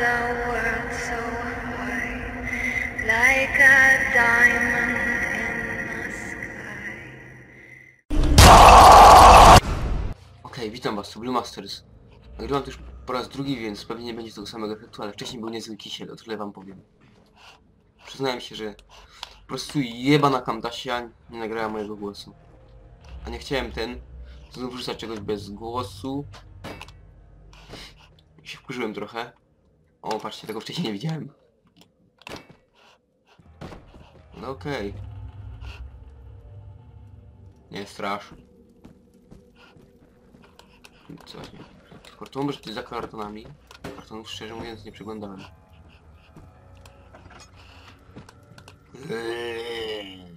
the world so high, like a diamond. Okej, witam was, to Blue Masters. Nagrywam to już po raz drugi, więc pewnie nie będzie tego samego efektu, ale wcześniej był niezły kisiel, o tyle wam powiem. Przyznałem się, że po prostu jeba na Camtasia nie nagrała mojego głosu. A nie chciałem ten, znów wrzucać czegoś bez głosu. I się wkurzyłem trochę. O, patrzcie, tego wcześniej nie widziałem. No okej. Nie strasz. Co właśnie? Karton może być za kartonami. Kartonów szczerze mówiąc nie przeglądałem. Eee.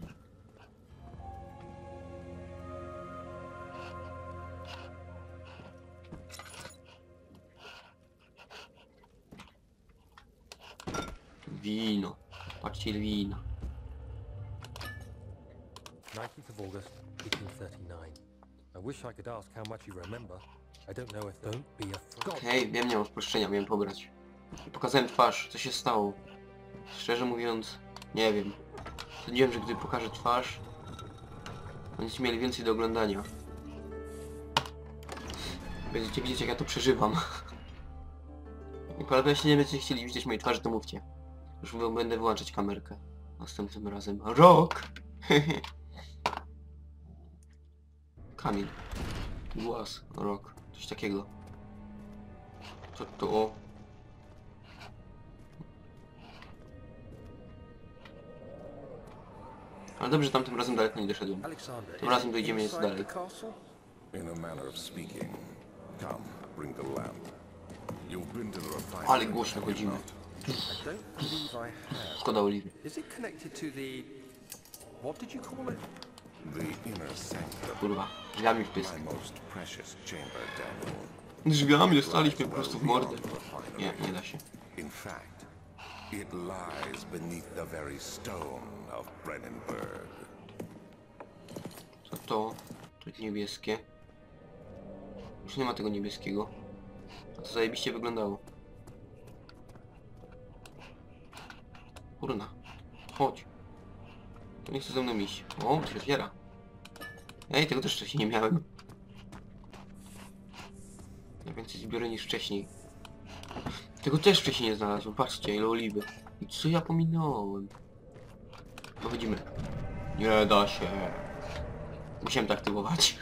Wino. Patrzcie ile wina. 19th of August, 1839. I wish I could ask how much you remember. I don't know if don't be afraid. Okej, wiem, nie mam spuszczenia, miałem pobrać. Pokazałem twarz, co się stało. Szczerze mówiąc, nie wiem. Sądziłem, że gdy pokażę twarz, będziecie mieli więcej do oglądania. Będziecie widzieć, jak ja to przeżywam. Ale jeśli nie będziecie chcieli widzieć mojej twarzy, to mówcie. Już wy- będę wyłączać kamerkę. Następnym razem. Rok! Kamień. Głaz. Rok. Coś takiego. Co to? Ale dobrze, tamtym razem daleko nie doszedłem. Tym razem dojdziemy nieco dalej. the castle? In a manner of speaking. Come, bring the lamp. You've been to the refinery. Ale głośno chodzimy. Szkoda Oliwy. Is it connected to the... What did you call it? not? The inner sanctum. Kurwa. Drzwiami w pysk. My most precious chamber, Daniel. Drzwiami dostaliśmy po prostu w mordę. Nie, nie da się. In fact, it lies beneath the very stone of Brennenburg. Co to? To niebieskie. Już nie ma tego niebieskiego. A to zajebiście wyglądało. Kurna. Chodź. To nie chce ze mną iść. O, to otwiera. Ej, tego też wcześniej nie miałem. Ja więcej zbiorę niż wcześniej. Tego też wcześniej nie znalazłem. Patrzcie, ile oliwy. I co ja pominąłem? Dochodzimy. Nie da się. Musiałem to aktywować.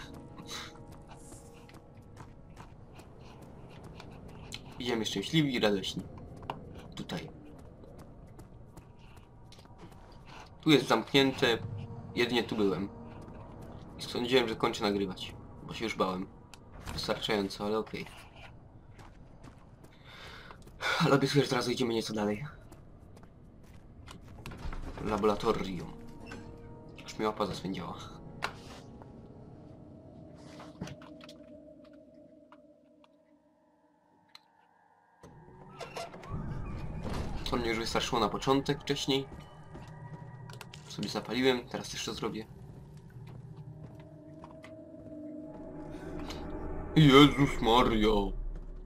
Idziemy szczęśliwi i radośni. Tutaj. Tu jest zamknięte. Jedynie tu byłem. I sądziłem, że kończę nagrywać. Bo się już bałem. Wystarczająco, ale okej. Ale obiecuję, że teraz idziemy nieco dalej. Laboratorium. Aż mi łapa zaswędziała. To mnie już wystarczyło na początek wcześniej. Sobie zapaliłem, teraz to zrobię. Jezus Mario!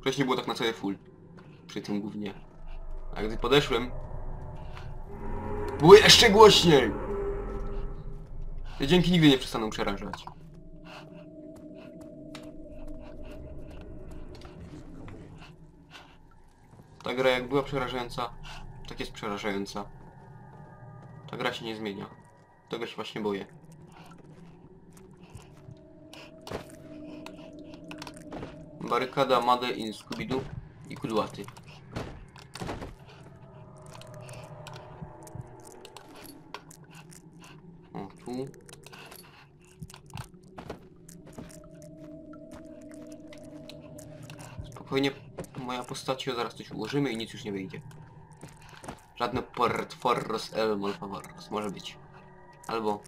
Wcześniej było tak na całe full. Przy tym głównie. A gdy podeszłem... Było jeszcze głośniej! Te dźwięki nigdy nie przestaną przerażać. Ta gra jak była przerażająca, tak jest przerażająca. Ta gra się nie zmienia. Tego się właśnie boję. Barykada, Made in Scooby-Doo i kudłaty. O, tu. Spokojnie, moja postaci, zaraz coś ułożymy i nic już nie wyjdzie. Żadne port forros el malfavorros, może być. Albo...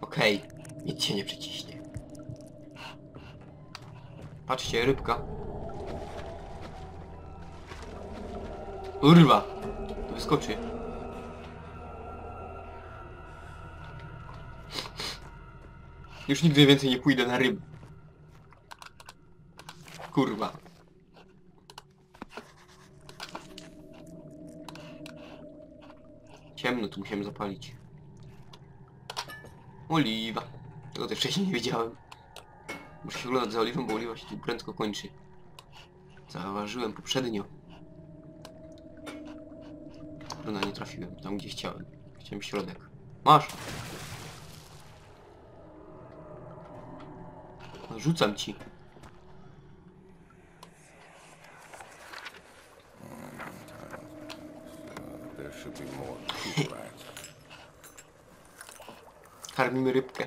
Okej, nic się nie przyciśnie. Patrzcie, rybka. Urwa! Wyskoczy. Już nigdy więcej nie pójdę na ryby. Kurwa. Ciemno, tu musiałem zapalić. Oliwa. Tego też wcześniej nie wiedziałem. Muszę się oglądać za oliwą, bo oliwa się tu prędko kończy. Zauważyłem poprzednio. Kurna, nie trafiłem. Tam, gdzie chciałem. Chciałem środek. Masz! No, Rzucam ci. There should be more to that. Karmimy rybkę.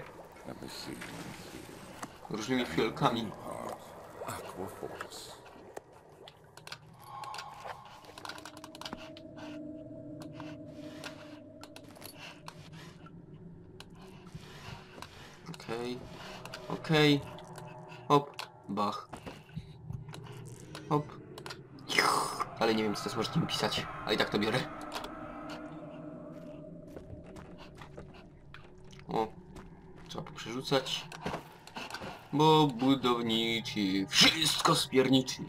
Różnymi fiolkami. Okej. Okej. Hop. Bach. Hop. Ale nie wiem, co to możecie mi pisać. A i tak to biorę. O. Poprzerzucać. Bo budowniczy wszystko spierniczy.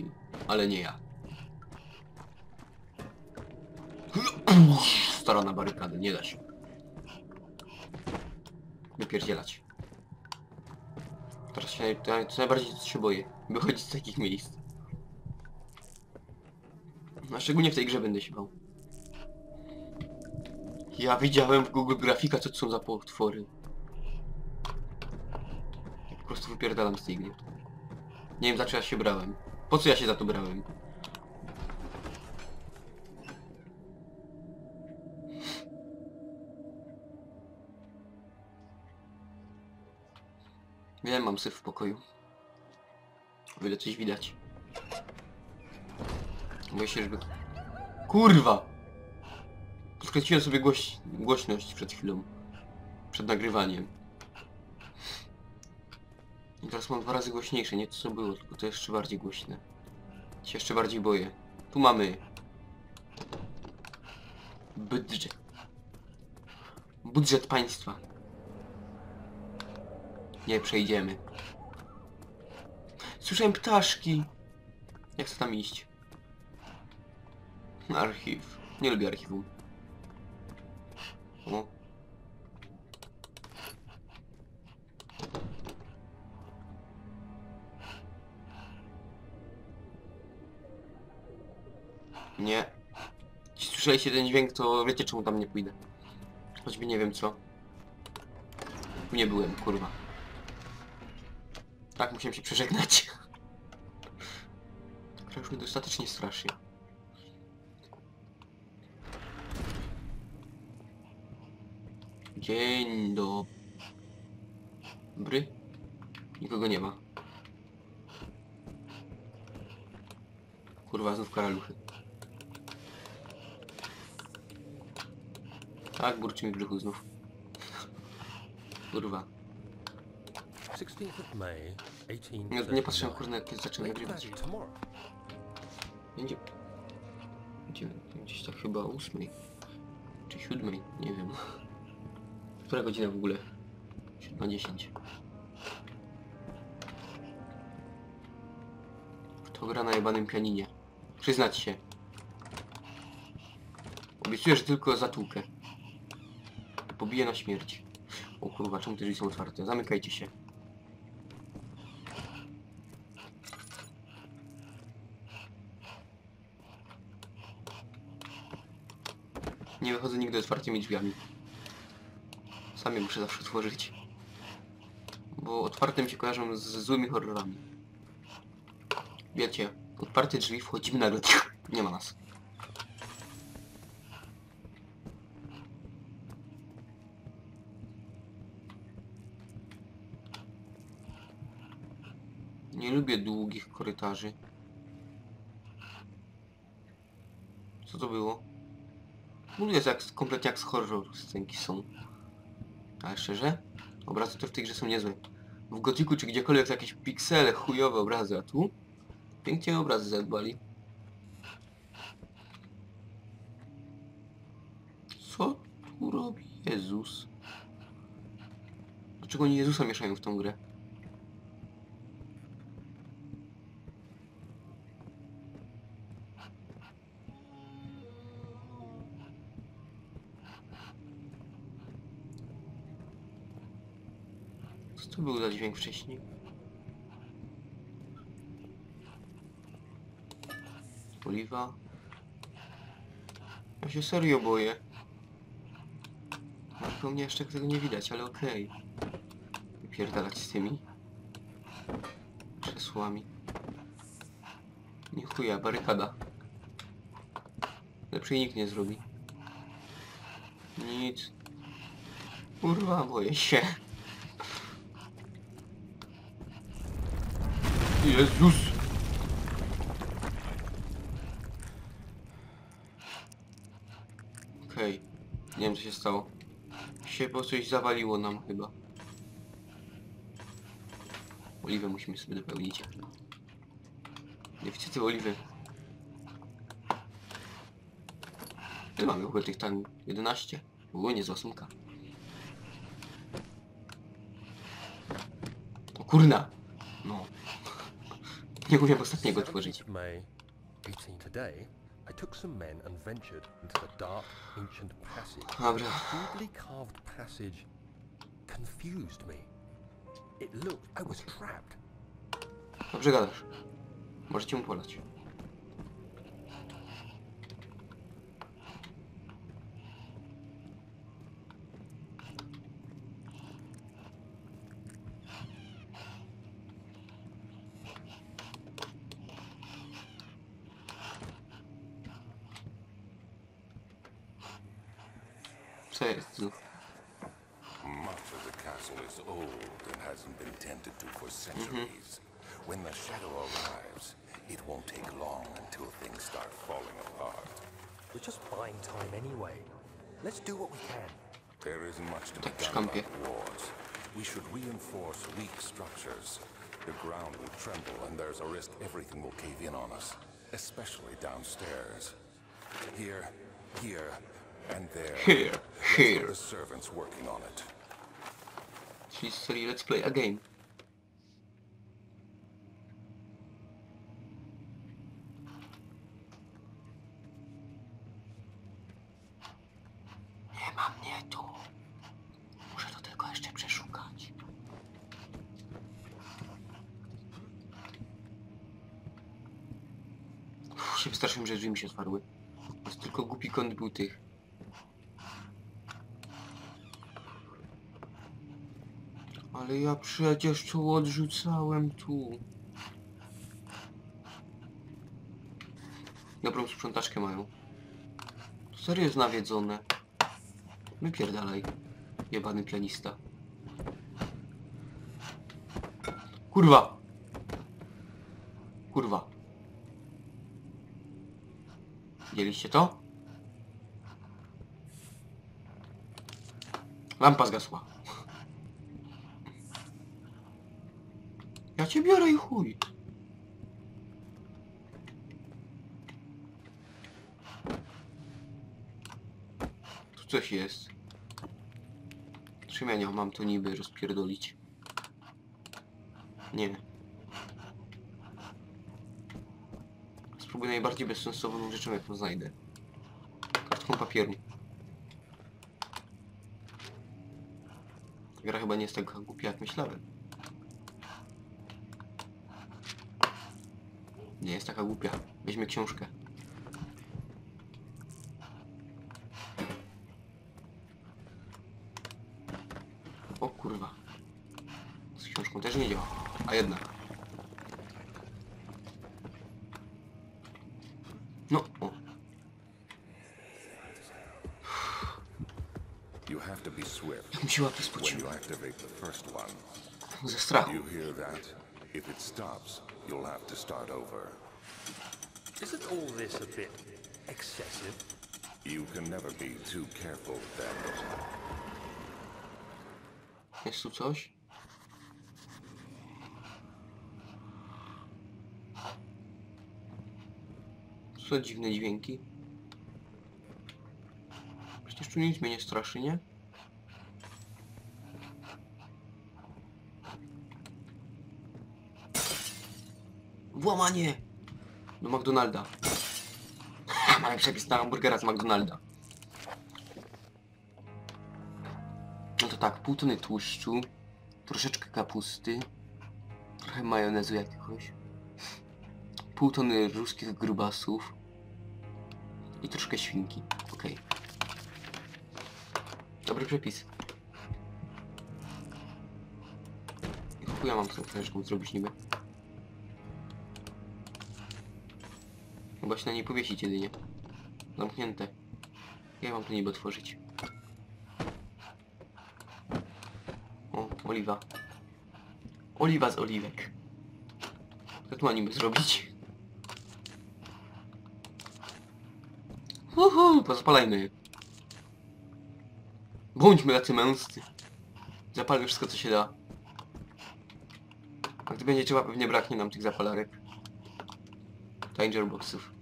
Ale nie ja. Stara na nie da się. Wypierdzielać. Teraz się, to najbardziej się boję. Wychodzić z takich miejsc. A szczególnie w tej grze będę się bał. Ja widziałem w Google grafika, co to są za potwory. Ja po prostu wypierdalam z. Nie wiem za co ja się brałem. Po co ja się za to brałem? Wiem, mam syf w pokoju. O ile coś widać. Boję się, żeby... Kurwa! Skręciłem sobie głoś... głośność przed chwilą. Przed nagrywaniem. I teraz mam dwa razy głośniejsze, nie to co było, tylko to jeszcze bardziej głośne. Się jeszcze bardziej boję. Tu mamy... Budżet. Budżet państwa. Nie przejdziemy. Słyszałem ptaszki. Jak chcę tam iść? Archiw. Nie lubię archiwum. O. Nie. Jeśli słyszeliście ten dźwięk, to wiecie czemu tam nie pójdę. Choćby nie wiem co. Tu nie byłem, kurwa. Tak, musiałem się przeżegnać. Gra już mnie dostatecznie straszy. Dzień dobry. Nikogo nie ma. Kurwa, znów karaluchy. Tak, burczy mi w brzuchu znów. Kurwa. 16th of May, Nie, 1839. nie patrzyłem kurna jak zacząłem nagrywać. Będzie... Gdzieś tak chyba o ósmej. Czy siódmej, nie wiem. Która godzina w ogóle? Siódma dziesięć. Kto gra na jebanym pianinie? Przyznać się. Obiecuję, że tylko zatłukę. Pobiję na śmierć. O kurwa, czemu te drzwi są otwarte? Zamykajcie się. Nie wychodzę nigdy otwartymi drzwiami. Sam je muszę zawsze otworzyć. Bo otwartym się kojarzą z złymi horrorami. Wiecie, otwarte drzwi, wchodzimy nagle, nie ma nas. Nie lubię długich korytarzy. Co to było? Mówię, że jak, kompletnie jak z horror scenki są. Ale szczerze? Obrazy to w tej grze są niezłe. W gotiku czy gdziekolwiek jakieś piksele, chujowe obrazy, a tu? Pięknie obrazy zadbali. Co tu robi Jezus? Dlaczego oni Jezusa mieszają w tą grę? Był za dźwięk wcześniej? Oliwa. Ja się serio boję. Po mnie jeszcze tego nie widać, ale okej. Wypierdalać z tymi krzesłami. Nie chuja, barykada. Lepszej nikt nie zrobi. Nic. Kurwa, boję się. Jezus! Okej. Nie wiem co się stało. Się po coś zawaliło nam chyba. Oliwę musimy sobie dopełnić. Deficyty oliwy. Ile mamy w ogóle tych tam? 11? Było niezła sumka. O kurna! No. Nie umiem ostatniego otworzyć. 17th May 18 today, I took some men and ventured into the dark ancient passage. Dobra. Crudely carved passage confused me. It looked I was trapped. Dobrze gadasz. Możecie mu polać. Co jest znów? Much of the castle is old and hasn't been tended to for centuries. Mm-hmm. When the shadow arrives, it won't take long until things start falling apart. We're just buying time anyway. Let's do what we can. There isn't much to be done about wars. We should reinforce weak structures. The ground will tremble and there's a risk everything will cave in on us, especially downstairs. Here, here, and there. Here, here. the servants working on it. Z serii Let's Play a Game. Ale ja przecież to odrzucałem tu. Dobrą sprzątaczkę mają. Serio jest nawiedzone. Wypierdalaj. Jebany pianista. Kurwa! Kurwa. Widzieliście to? Lampa zgasła. Ja cię biorę i chuj. Tu coś jest. Czym mam to niby rozpierdolić? Nie. Spróbuję najbardziej bezsensowną rzeczą jaką znajdę. Kartką papieru. Gra chyba nie jest tak głupia jak myślałem. Nie jest taka głupia. Weźmy książkę. O kurwa. Z książką też nie działa. A jednak. No, o. You have to be swift Jak mi się łapy spociły. Ze strachu. You hear that? If it stops, you'll have to start over. Isn't all this a bit excessive? You can never be too careful then. Jest tu coś? Co dziwne dźwięki? Przecież tu nic mnie nie straszy, nie? Włamanie! Do McDonalda. Mamy przepis na hamburgera z McDonalda. No to tak, pół tony tłuszczu, troszeczkę kapusty, trochę majonezu jakiegoś, pół tony ruskich grubasów i troszkę świnki. Okej. Dobry przepis. I chuj ja mam z tą zrobić niby. Chyba się na niej powiesić jedynie. Zamknięte. Jak mam to niby otworzyć? O, oliwa. Oliwa z oliwek. Co tu ma niby zrobić? Uhu, pozapalajmy. Bądźmy tacy męscy. Zapalmy wszystko co się da. A gdy będzie trzeba pewnie braknie nam tych zapalarek. Danger boxów.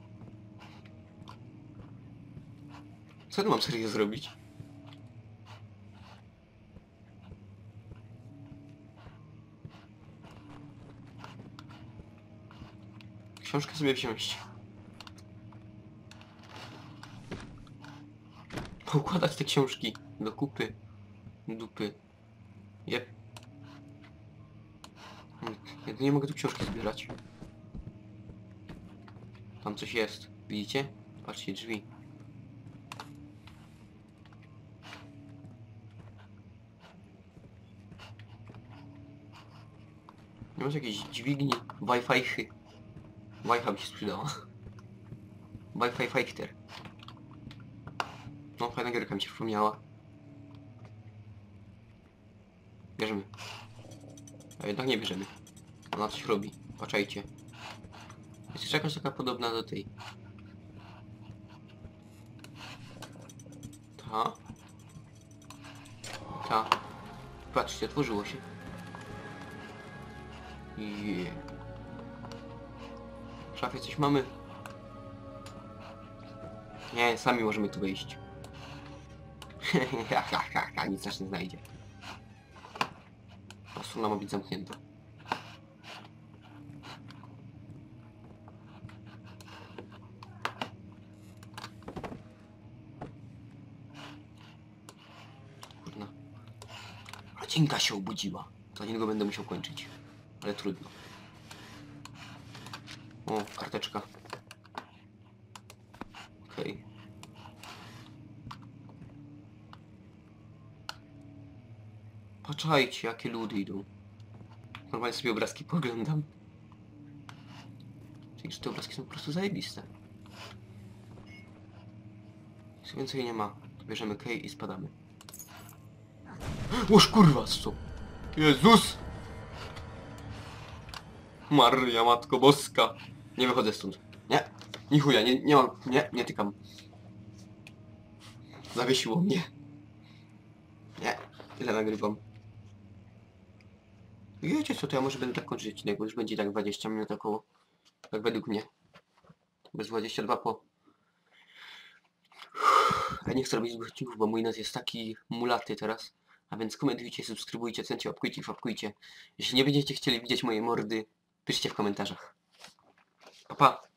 Co tu mam serio zrobić? Książkę sobie wziąć. Poukładać te książki do kupy. Dupy. Jep. Ja nie mogę tu książki zbierać. Tam coś jest. Widzicie? Patrzcie, drzwi. Nie masz jakiejś dźwigni? Wi-Fi. Wi-Fi by się przydała. Wi-Fi fighter. No, fajna gierka mi się przypomniała. Bierzemy. A jednak nie bierzemy. Ona coś robi. Patrzajcie. Jest jeszcze jakaś taka podobna do tej. Ta. Ta. Patrzcie, otworzyło się. Je. W szafie coś mamy? Nie, sami możemy tu wyjść. ha, nic nas nie znajdzie. Po prostu ona ma być zamknięta. Kurna. Rodzinka się obudziła. Za niedługo będę musiał kończyć. Ale trudno. O, karteczka. Okej. Patrzajcie, jakie ludy idą. Normalnie sobie obrazki poglądam. Czyli, te obrazki są po prostu zajebiste. Nic więcej nie ma. Bierzemy kej i spadamy. Łoż kurwa, co? Jezus! Maria, Matko Boska. Nie wychodzę stąd. Nie. Ni chuja, nie, nie mam, nie, nie tykam. Zawiesiło mnie. Nie, tyle nagrywam. Wiecie co, to ja może będę tak kończyć odcinek, bo już będzie tak 20 minut około. Tak według mnie. Bez 22 po. Ja nie chcę robić długich odcinków, bo mój nas jest taki mulaty teraz. A więc komentujcie, subskrybujcie, cencie, łapkujcie, fapkujcie. Jeśli nie będziecie chcieli widzieć mojej mordy, piszcie w komentarzach. Pa, pa.